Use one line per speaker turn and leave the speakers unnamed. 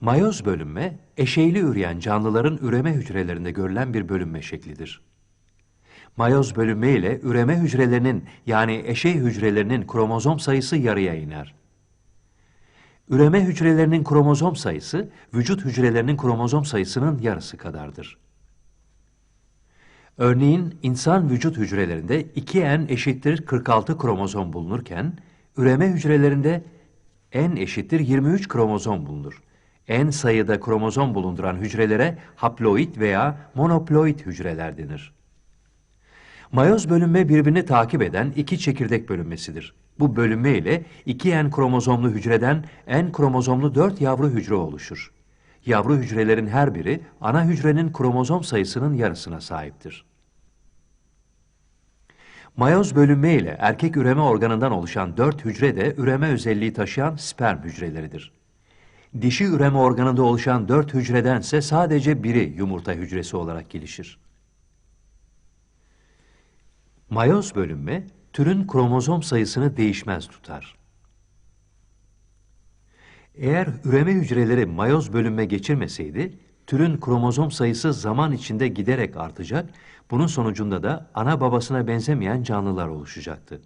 Mayoz bölünme, eşeyli üreyen canlıların üreme hücrelerinde görülen bir bölünme şeklidir. Mayoz bölünme ile üreme hücrelerinin yani eşey hücrelerinin kromozom sayısı yarıya iner. Üreme hücrelerinin kromozom sayısı, vücut hücrelerinin kromozom sayısının yarısı kadardır. Örneğin insan vücut hücrelerinde 2N eşittir 46 kromozom bulunurken, üreme hücrelerinde N eşittir 23 kromozom bulunur. N sayıda kromozom bulunduran hücrelere haploid veya monoploid hücreler denir. Mayoz bölünme birbirini takip eden iki çekirdek bölünmesidir. Bu bölünme ile 2N kromozomlu hücreden N kromozomlu 4 yavru hücre oluşur. Yavru hücrelerin her biri ana hücrenin kromozom sayısının yarısına sahiptir. Mayoz bölünme ile erkek üreme organından oluşan dört hücre de üreme özelliği taşıyan sperm hücreleridir. Dişi üreme organında oluşan dört hücredense sadece biri yumurta hücresi olarak gelişir. Mayoz bölünme, türün kromozom sayısını değişmez tutar. Eğer üreme hücreleri mayoz bölünme geçirmeseydi, türün kromozom sayısı zaman içinde giderek artacak, bunun sonucunda da ana babasına benzemeyen canlılar oluşacaktı.